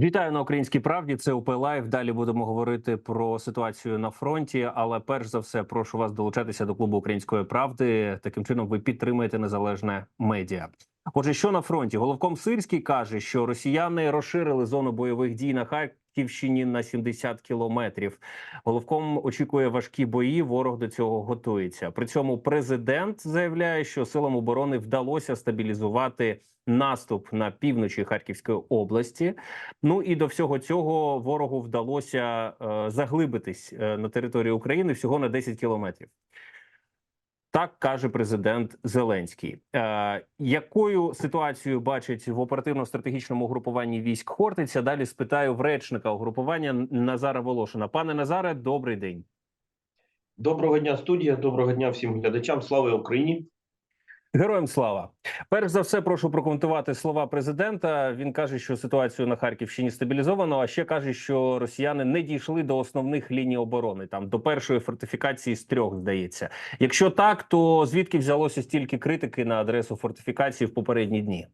Вітаю на українській правді. Це УП Лайв. Далі будемо говорити про ситуацію на фронті. Але перш за все, прошу вас долучатися до клубу української правди. Таким чином, ви підтримуєте незалежне медіа. Отже, що на фронті? Головком Сирський каже, що росіяни розширили зону бойових дій на Харківщині на 70 кілометрів. Головком очікує важкі бої. Ворог до цього готується. При цьому президент заявляє, що силам оборони вдалося стабілізувати наступ на півночі Харківської області. Ну і до всього цього ворогу вдалося е, заглибитись е, на територію України всього на 10 кілометрів. Так каже президент Зеленський. Е, якою ситуацію бачить в оперативно-стратегічному групуванні військ Хортиця? Далі спитаю в речника угрупування Назара Волошина. Пане Назаре, добрий день. Доброго дня, студія. Доброго дня всім глядачам. Слава Україні! Героям слава. Перш за все, прошу прокоментувати слова президента. Він каже, що ситуацію на Харківщині стабілізовано. А ще каже, що росіяни не дійшли до основних ліній оборони, там до першої фортифікації з трьох здається. Якщо так, то звідки взялося стільки критики на адресу фортифікації в попередні дні?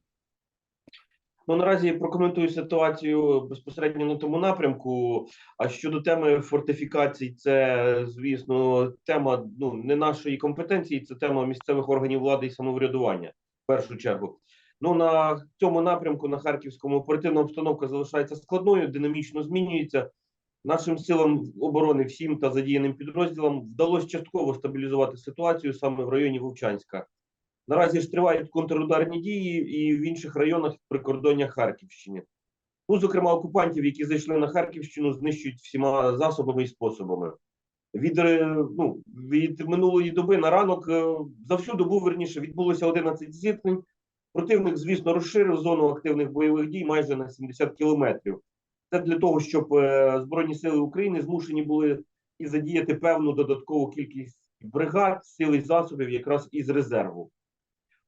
Ну наразі прокоментую ситуацію безпосередньо на тому напрямку. А щодо теми фортифікацій, це звісно тема ну не нашої компетенції, це тема місцевих органів влади і самоврядування. В першу чергу. Ну на цьому напрямку на харківському оперативна обстановка залишається складною, динамічно змінюється. Нашим силам оборони всім та задіяним підрозділам вдалося частково стабілізувати ситуацію саме в районі Вовчанська. Наразі ж тривають контрударні дії і в інших районах прикордоння Харківщини. Ну, зокрема, окупантів, які зайшли на Харківщину, знищують всіма засобами і способами. Від е, ну, від минулої доби на ранок е, за всю добу верніше відбулося 11 зіткнень. Противник, звісно, розширив зону активних бойових дій майже на 70 кілометрів. Це для того, щоб е, Збройні сили України змушені були і задіяти певну додаткову кількість бригад, сил і засобів якраз із резерву.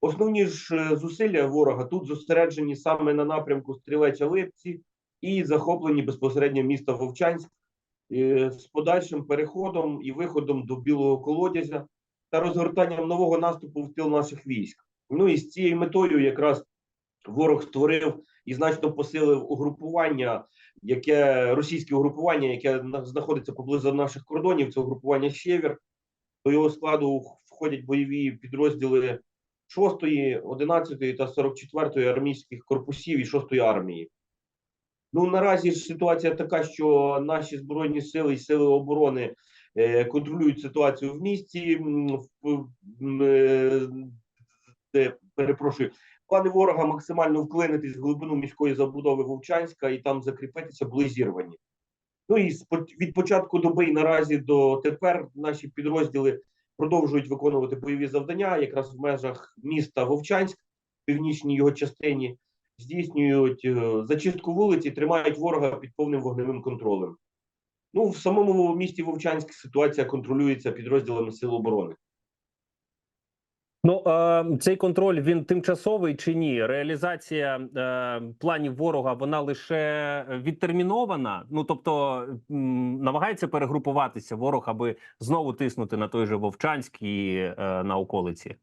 Основні ж е, зусилля ворога тут зосереджені саме на напрямку стрілеча Липці і захоплені безпосередньо міста Вовчанськ е, з подальшим переходом і виходом до білого колодязя та розгортанням нового наступу в тил наших військ. Ну і з цією метою якраз ворог створив і значно посилив угрупування, яке російське угрупування, яке знаходиться поблизу наших кордонів. Це угрупування Щевір. До його складу входять бойові підрозділи 6-ї, 11-ї та 44-ї армійських корпусів і 6-ї армії. Ну наразі ж ситуація така, що наші збройні сили і сили оборони е, контролюють ситуацію в місті. Е, перепрошую, плани ворога максимально вклинитись в глибину міської забудови Вовчанська і там закріпитися були зірвані. Ну і від початку доби і наразі до тепер наші підрозділи продовжують виконувати бойові завдання якраз в межах міста Вовчанськ, в північній його частині, здійснюють е, зачистку вулиці, тримають ворога під повним вогневим контролем. Ну, в самому місті Вовчанськ ситуація контролюється підрозділами Сил оборони. Ну е, цей контроль він тимчасовий чи ні? Реалізація е, планів ворога вона лише відтермінована. Ну тобто намагається перегрупуватися ворог, аби знову тиснути на той же Вовчанськ і е, на околиці.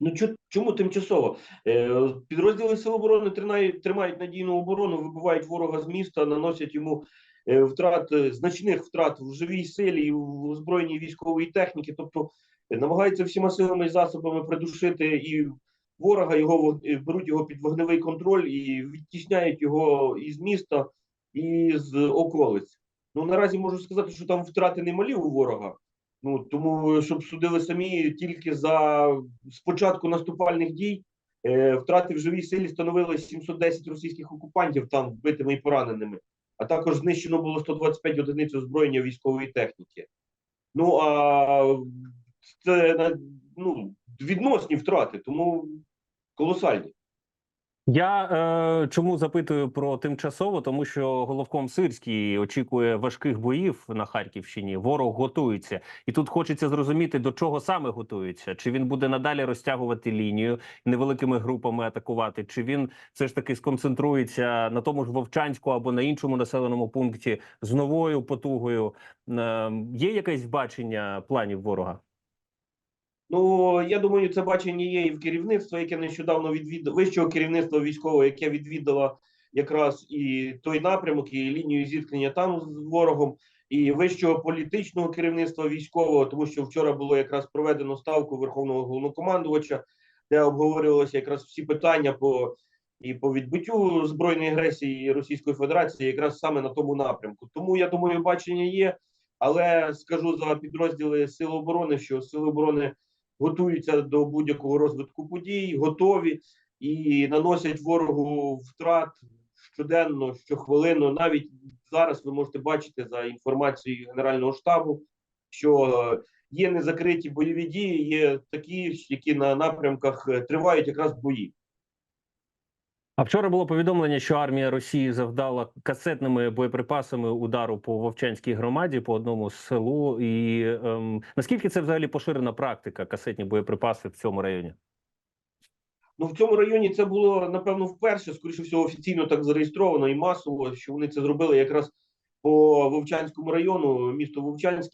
Ну чому тимчасово? Е, підрозділи Сил оборони тримають, надійну оборону, вибивають ворога з міста, наносять йому е, втрат е, значних втрат в живій силі, в озброєній військової техніки. Тобто е, намагаються всіма силами і засобами придушити і ворога, його беруть його під вогневий контроль і відтісняють його із міста і з околиць. Ну наразі можу сказати, що там втрати немалі у ворога. Ну тому, щоб судили самі тільки за спочатку наступальних дій, е, втрати в живій силі становили 710 російських окупантів там вбитими і пораненими, а також знищено було 125 одиниць озброєння військової техніки. Ну а це ну, відносні втрати, тому колосальні. Я е, чому запитую про тимчасово, тому що головком Сирський очікує важких боїв на Харківщині. Ворог готується, і тут хочеться зрозуміти, до чого саме готується. Чи він буде надалі розтягувати лінію невеликими групами атакувати, чи він все ж таки сконцентрується на тому ж Вовчанську або на іншому населеному пункті з новою потугою? Е, є якесь бачення планів ворога? Ну я думаю, це бачення є і в керівництва, яке нещодавно відвідало вищого керівництва військового, яке відвідало якраз і той напрямок, і лінію зіткнення там з ворогом, і вищого політичного керівництва військового, тому що вчора було якраз проведено ставку Верховного головнокомандувача, де обговорювалися якраз всі питання по і по відбиттю збройної агресії Російської Федерації, якраз саме на тому напрямку. Тому я думаю, бачення є. Але скажу за підрозділи Сил оборони, що Сили оборони готуються до будь-якого розвитку подій, готові і наносять ворогу втрат щоденно, щохвилину. Навіть зараз ви можете бачити за інформацією Генерального штабу, що є незакриті бойові дії, є такі, які на напрямках тривають якраз бої. А вчора було повідомлення, що армія Росії завдала касетними боєприпасами удару по Вовчанській громаді по одному селу. І ем, наскільки це взагалі поширена практика касетні боєприпаси в цьому районі? Ну в цьому районі це було напевно вперше, скоріше всього, офіційно так зареєстровано і масово, що вони це зробили якраз по Вовчанському району, місто Вовчанськ,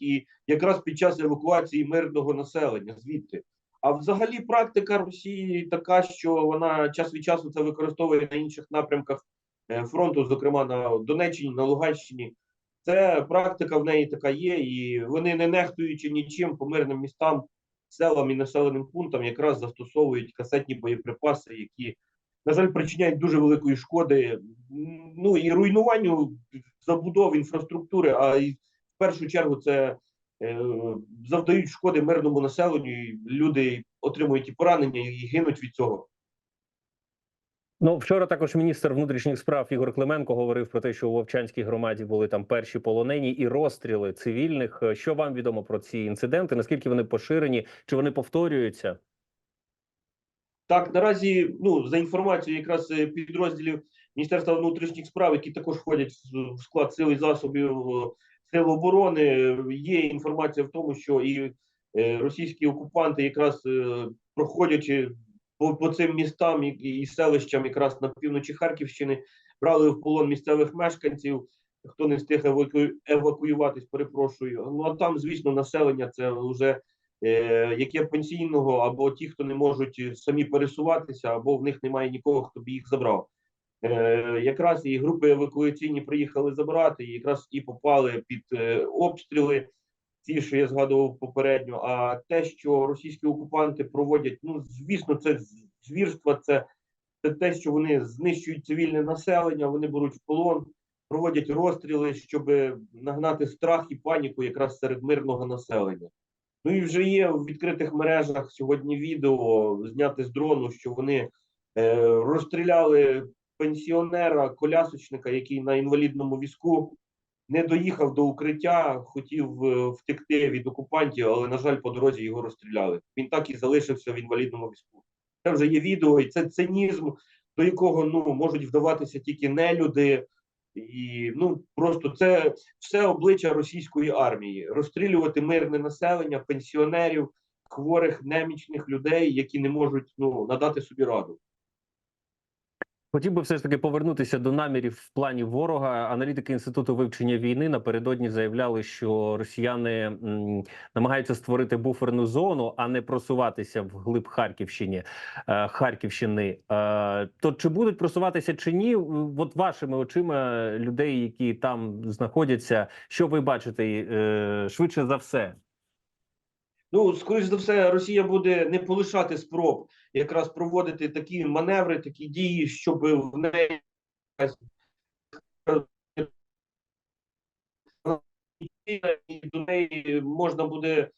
якраз під час евакуації мирного населення звідти. А взагалі практика Росії така, що вона час від часу це використовує на інших напрямках е, фронту, зокрема на Донеччині, на Луганщині. Це практика в неї така є, і вони не нехтуючи нічим по мирним містам, селам і населеним пунктам, якраз застосовують касетні боєприпаси, які, на жаль, причиняють дуже великої шкоди, ну і руйнуванню забудов інфраструктури, а в першу чергу це завдають шкоди мирному населенню. і Люди отримують і поранення, і гинуть від цього. Ну вчора також міністр внутрішніх справ Ігор Клименко говорив про те, що у Вовчанській громаді були там перші полонені і розстріли цивільних. Е, Що вам відомо про ці інциденти? Наскільки вони поширені? Чи вони повторюються? Так, наразі, ну за інформацією якраз е, підрозділів Міністерства внутрішніх справ, які також входять в- склад сил і засобів е, сил оборони, є інформація в тому, що і е, російські окупанти, якраз е, проходячи по, по цим містам і, і селищам, якраз на півночі Харківщини, брали в полон місцевих мешканців. Хто не встиг еваку... евакуюватись, перепрошую. Ну а там, звісно, населення це вже е, яке пенсійного, або ті, хто не можуть самі пересуватися, або в них немає нікого, хто б їх забрав. Е, якраз і групи евакуаційні приїхали забрати, і якраз і попали під е, обстріли, ті, що я згадував попередньо. А те, що російські окупанти проводять, ну звісно, це звірства, це, це те, що вони знищують цивільне населення, вони беруть в полон, проводять розстріли, щоб нагнати страх і паніку якраз серед мирного населення. Ну і вже є в відкритих мережах сьогодні відео зняте з дрону, що вони е, розстріляли пенсіонера, колясочника, який на інвалідному візку не доїхав до укриття, хотів е, втекти від окупантів, але, на жаль, по дорозі його розстріляли. Він так і залишився в інвалідному візку. Це вже є відео, і це цинізм, до якого ну можуть вдаватися тільки нелюди. І ну просто це все обличчя російської армії розстрілювати мирне населення, пенсіонерів, хворих, немічних людей, які не можуть ну надати собі раду. Хотів би все ж таки повернутися до намірів в плані ворога. Аналітики інституту вивчення війни напередодні заявляли, що росіяни намагаються створити буферну зону, а не просуватися в глиб Харківщині е, Харківщини. Е, то чи будуть просуватися чи ні? От вашими очима людей, які там знаходяться, що ви бачите е, швидше за все? Ну, скоріш за все, Росія буде не полишати спроб якраз проводити такі маневри, такі дії, щоб в неї до неї можна буде,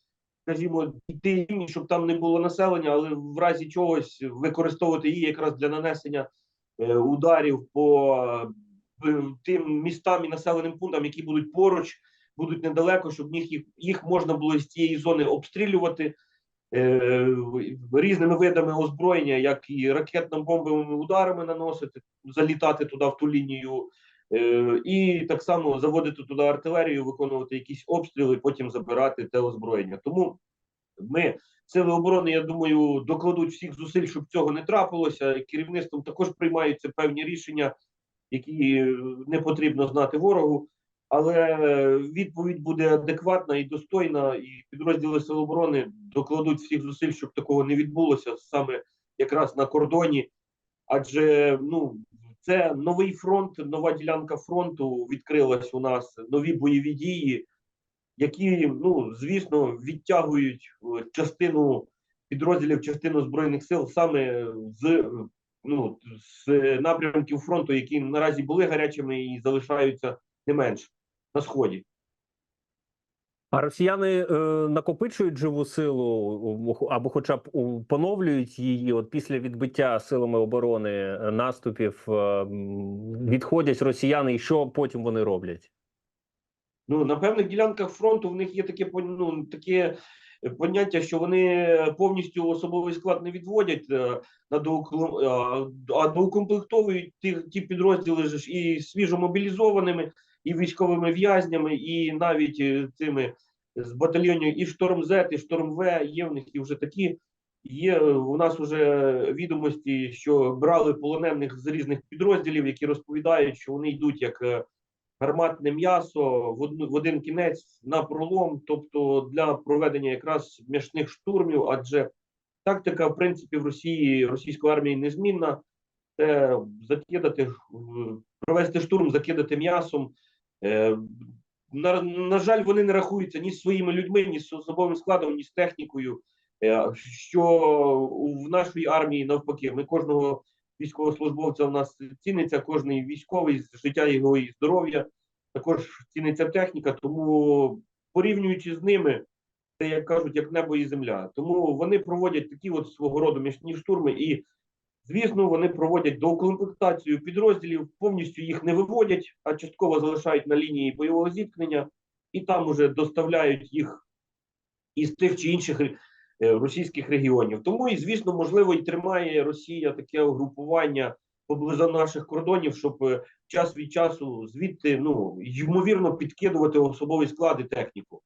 скажімо, йти, щоб там не було населення, але в разі чогось використовувати її якраз для нанесення е, ударів по е, тим містам і населеним пунктам, які будуть поруч, будуть недалеко, щоб їх, їх можна було з цієї зони обстрілювати е, різними видами озброєння, як і ракетно-бомбовими ударами наносити, залітати туди в ту лінію, е, і так само заводити туди артилерію, виконувати якісь обстріли, потім забирати те озброєння. Тому ми, сили оборони, я думаю, докладуть всіх зусиль, щоб цього не трапилося. Керівництвом також приймаються певні рішення, які е, не потрібно знати ворогу. Але відповідь буде адекватна і достойна, і підрозділи Сил оборони докладуть всіх зусиль, щоб такого не відбулося саме якраз на кордоні. Адже ну це новий фронт, нова ділянка фронту відкрилась у нас, нові бойові дії, які, ну звісно, відтягують е, частину підрозділів, частину збройних сил саме з ну з напрямків фронту, які наразі були гарячими і залишаються не менш на сході. А росіяни е, накопичують живу силу або, хоча б поновлюють її от після відбиття силами оборони е, наступів. е, відходять росіяни, і що потім вони роблять? Ну, на певних ділянках фронту в них є таке ну, таке поняття, що вони повністю особовий склад не відводять, е, на доукл- а, а доукомплектовують ті, ті підрозділи ж і свіжомобілізованими, і військовими в'язнями, і навіть е, цими з батальйонів і Шторм З, і Шторм В. Є в них і вже такі. Є е, у нас вже відомості, що брали полонених з різних підрозділів, які розповідають, що вони йдуть як е, гарматне м'ясо в одну в один кінець на пролом, тобто для проведення якраз м'ясних штурмів, адже тактика, в принципі, в Росії російської армії незмінна. Це закидати, провести штурм, закидати м'ясом. Е, На, на жаль, вони не рахуються ні з своїми людьми, ні з особовим складом, ні з технікою. Е, Що в нашій армії навпаки, ми кожного військовослужбовця в нас ціниться, кожний військовий з життя його і здоров'я, також ціниться техніка, тому порівнюючи з ними, це як кажуть, як небо і земля. Тому вони проводять такі от свого роду міжні штурми, і звісно, вони проводять доукомплектацію підрозділів, повністю їх не виводять, а частково залишають на лінії бойового зіткнення, і там уже доставляють їх із тих чи інших е, російських регіонів. Тому і звісно, можливо, і тримає Росія таке угрупування поблизу наших кордонів, щоб е, час від часу звідти ну ймовірно підкидувати особовий склад і техніку.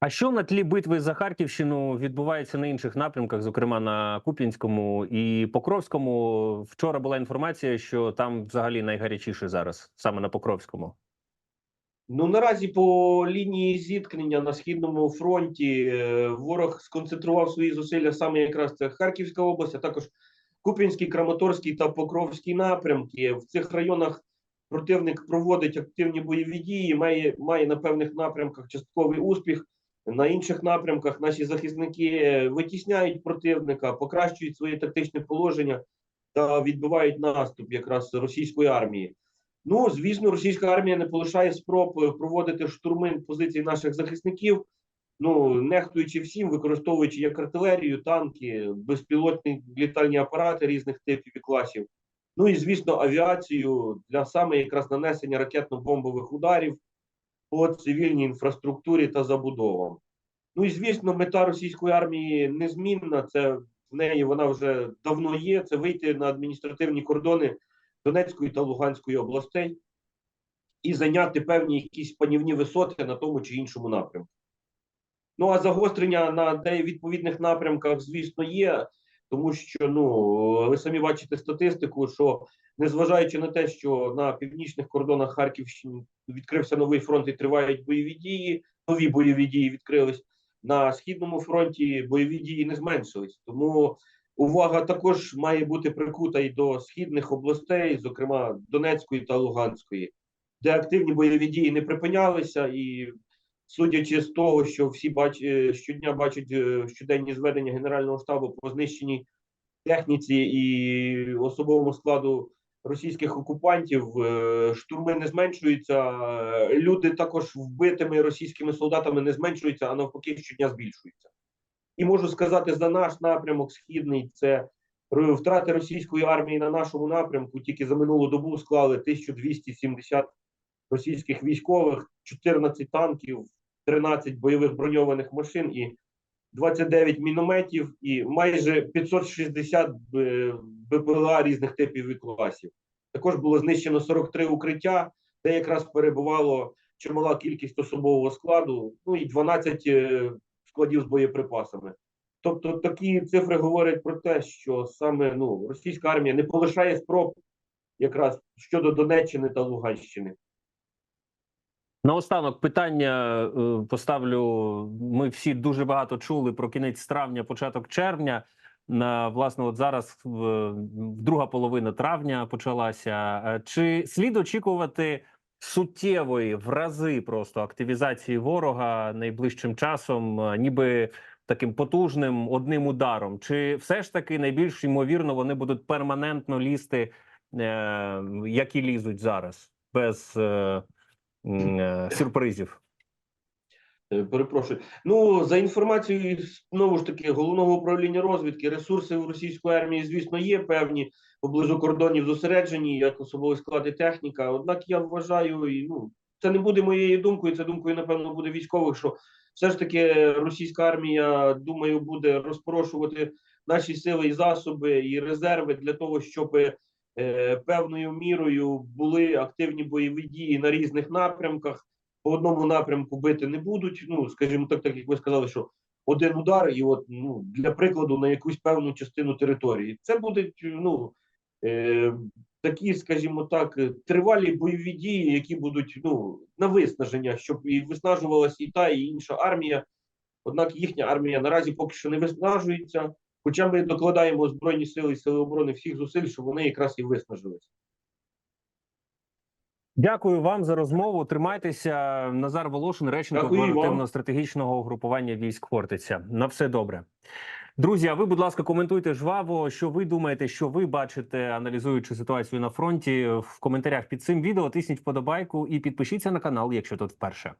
А що на тлі битви за Харківщину відбувається на інших напрямках, зокрема на Куп'янському і Покровському? Вчора була інформація, що там взагалі найгарячіше зараз, саме на Покровському. Ну наразі по лінії зіткнення на східному фронті е, ворог сконцентрував свої зусилля саме якраз це Харківська область, а також Куп'янський, Краматорський та Покровський напрямки. В цих районах противник проводить активні бойові дії, має, має на певних напрямках частковий успіх. На інших напрямках наші захисники витісняють противника, покращують своє тактичне положення та відбивають наступ якраз російської армії. Ну, звісно, російська армія не полишає спроб е, проводити штурми позицій наших захисників. Ну, нехтуючи всім, використовуючи як артилерію, танки, безпілотні літальні апарати різних типів і класів. Ну і звісно, авіацію для саме якраз нанесення ракетно-бомбових ударів по цивільній інфраструктурі та забудовам. Ну і звісно, мета російської армії незмінна. Це в неї вона вже давно є. Це вийти на адміністративні кордони Донецької та Луганської областей і зайняти певні якісь панівні висоти на тому чи іншому напрямку. Ну а загострення на відповідних напрямках, звісно, є, тому що ну ви самі бачите статистику, що незважаючи на те, що на північних кордонах Харківщини відкрився новий фронт і тривають бойові дії, нові бойові дії відкрились. На східному фронті бойові дії не зменшились. Тому увага також має бути прикута і до східних областей, зокрема Донецької та Луганської, де активні бойові дії не припинялися, і судячи з того, що всі бач... е, щодня бачать е, щоденні зведення Генерального штабу по знищеній техніці і особовому складу російських окупантів, е, штурми не зменшуються. Люди також вбитими російськими солдатами не зменшуються, а навпаки, щодня збільшуються. І можу сказати, за наш напрямок східний це втрати російської армії на нашому напрямку тільки за минулу добу склали 1270 російських військових, 14 танків, 13 бойових броньованих машин і 29 мінометів, і майже 560 БПЛА різних типів і класів. Також було знищено 43 укриття, де якраз перебувало чимала кількість особового складу, ну і 12 е, складів з боєприпасами. Тобто такі цифри говорять про те, що саме ну російська армія не полишає спроб якраз щодо Донеччини та Луганщини. Наостанок питання е, поставлю. Ми всі дуже багато чули про кінець травня, початок червня. На власне, от зараз друга половина травня почалася. Е, Чи слід очікувати суттєвої в рази просто активізації ворога найближчим часом, е, ніби таким потужним одним ударом? Чи все ж таки найбільш ймовірно вони будуть перманентно лізти, як і лізуть зараз, без сюрпризів? Е, Перепрошую. Ну за інформацією знову ж таки головного управління розвідки, ресурси в російської армії, звісно, є певні поблизу кордонів зосереджені, як особовий склад і техніка. Однак я вважаю, і ну це не буде моєю думкою. Це думкою, напевно, буде військових. Що все ж таки російська армія, думаю, буде розпорошувати наші сили і засоби і резерви для того, щоб е, певною мірою були активні бойові дії на різних напрямках по одному напрямку бити не будуть. Ну скажімо так, так як ви сказали, що один удар, і от ну для прикладу на якусь певну частину території. Це будуть ну е, такі, скажімо так, е, тривалі бойові дії, які будуть ну на виснаження, щоб і виснажувалася і та, і інша армія. Однак їхня армія наразі поки що не виснажується. Хоча ми докладаємо збройні сили і сили оборони всіх зусиль, щоб вони якраз і виснажилися. Дякую вам за розмову. Тримайтеся. Назар Волошин, речник вам. оперативно-стратегічного угрупування військ Хортиця. На все добре. Друзі, а ви, будь ласка, коментуйте жваво, що ви думаєте, що ви бачите, аналізуючи ситуацію на фронті в коментарях під цим відео. Тисніть вподобайку і підпишіться на канал, якщо тут вперше.